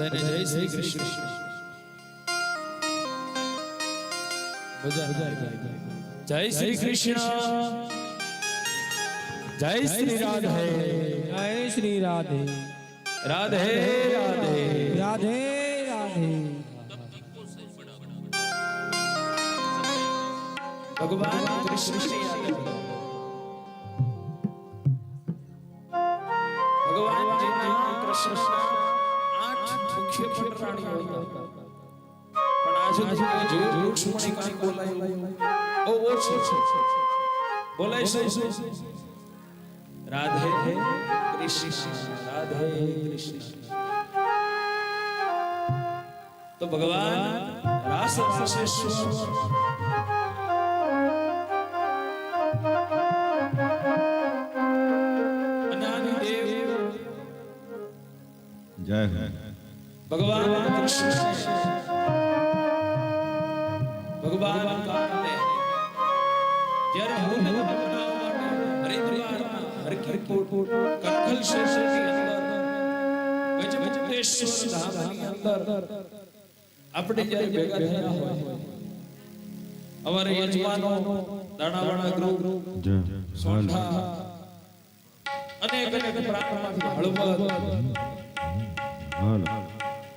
सदा ने जय श्री कृष्ण जय श्री कृष्ण जय श्री राधे जय श्री राधे राधे राधे राधे राधे भगवान कृष्ण श्री राधे राधे तो भगवान रास से जय हिंद ભગવાન ભગવાન જ્યારે હું બનાવવા માટે હરિદ્વારમાં હરકીકોટ કંખલ અંદર આપણે જ્યારે ભેગા થયા હોય અમારે યજમાનો દાણાવાળા ગ્રુપ સોંઠા અનેક અનેક હળવદ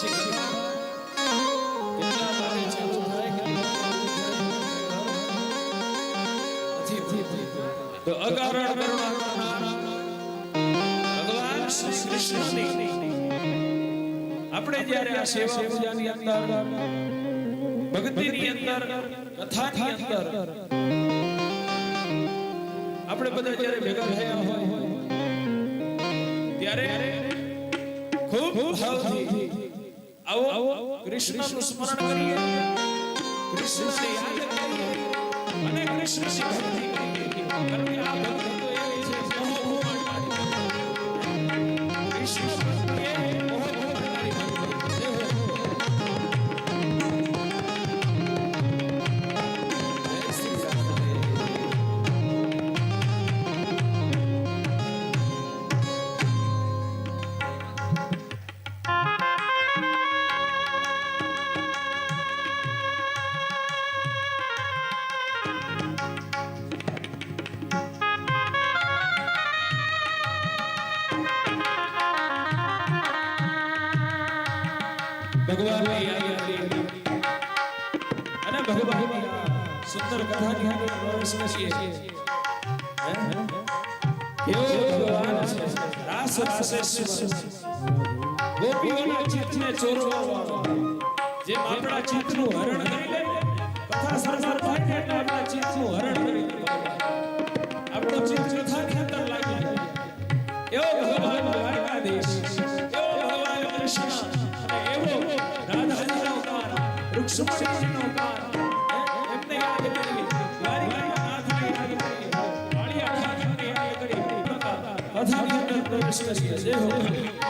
कितना बार शुरू થાય કે તો અઘારણ કરવા ભગવાન શ્રી કૃષ્ણ આપણે જ્યારે આ સેવા પૂજા ની અંદર ભક્તિ ની અંદર કથા ની અંદર આપણે બધા જ્યારે ભેગા થયા હોય ત્યારે ખૂબ ભાવથી આવો કૃષ્ણનું સ્મરણ કરીએ કૃષ્ણને યાદ કરીએ અને કૃષ્ણ શિક્ષણ કરીએ આ ભક્તિ ભગવાન અને ભગવાન સુંદર કથા ની અંદર પ્રવેશને છીએ કેવો ભગવાન છે રાસ રાસેશ્વર ગોપીઓના ચિત્તને ચોરવા જેમ આપણા ચિત્તનું હરણ કરી લે કથા સરસર થાય એટલે આપણા ચિત્તનું હરણ કરી લે આપણું ચિત્ત પ્રવેશ કરીએ જય હો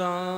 Ramadan.